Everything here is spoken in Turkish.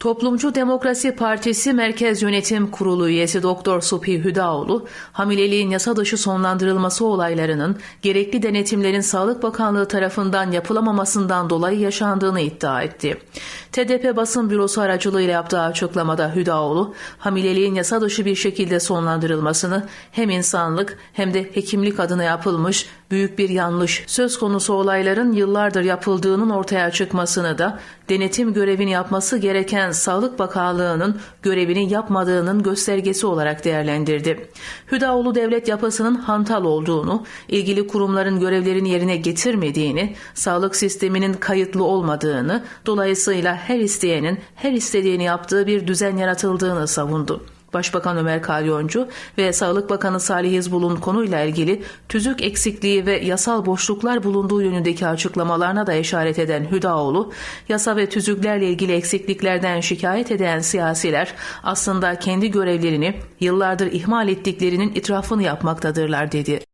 Toplumcu Demokrasi Partisi Merkez Yönetim Kurulu üyesi Doktor Supi Hüdaoğlu, hamileliğin yasa dışı sonlandırılması olaylarının gerekli denetimlerin Sağlık Bakanlığı tarafından yapılamamasından dolayı yaşandığını iddia etti. TDP basın bürosu aracılığıyla yaptığı açıklamada Hüdaoğlu, hamileliğin yasa dışı bir şekilde sonlandırılmasını hem insanlık hem de hekimlik adına yapılmış büyük bir yanlış söz konusu olayların yıllardır yapıldığının ortaya çıkmasını da denetim görevini yapması gereken Sağlık Bakanlığı'nın görevini yapmadığının göstergesi olarak değerlendirdi. Hüdaoğlu devlet yapısının hantal olduğunu, ilgili kurumların görevlerini yerine getirmediğini, sağlık sisteminin kayıtlı olmadığını, dolayısıyla her isteyenin her istediğini yaptığı bir düzen yaratıldığını savundu. Başbakan Ömer Kalyoncu ve Sağlık Bakanı Salih İzbul'un konuyla ilgili tüzük eksikliği ve yasal boşluklar bulunduğu yönündeki açıklamalarına da işaret eden Hüdaoğlu, yasa ve tüzüklerle ilgili eksikliklerden şikayet eden siyasiler aslında kendi görevlerini yıllardır ihmal ettiklerinin itirafını yapmaktadırlar dedi.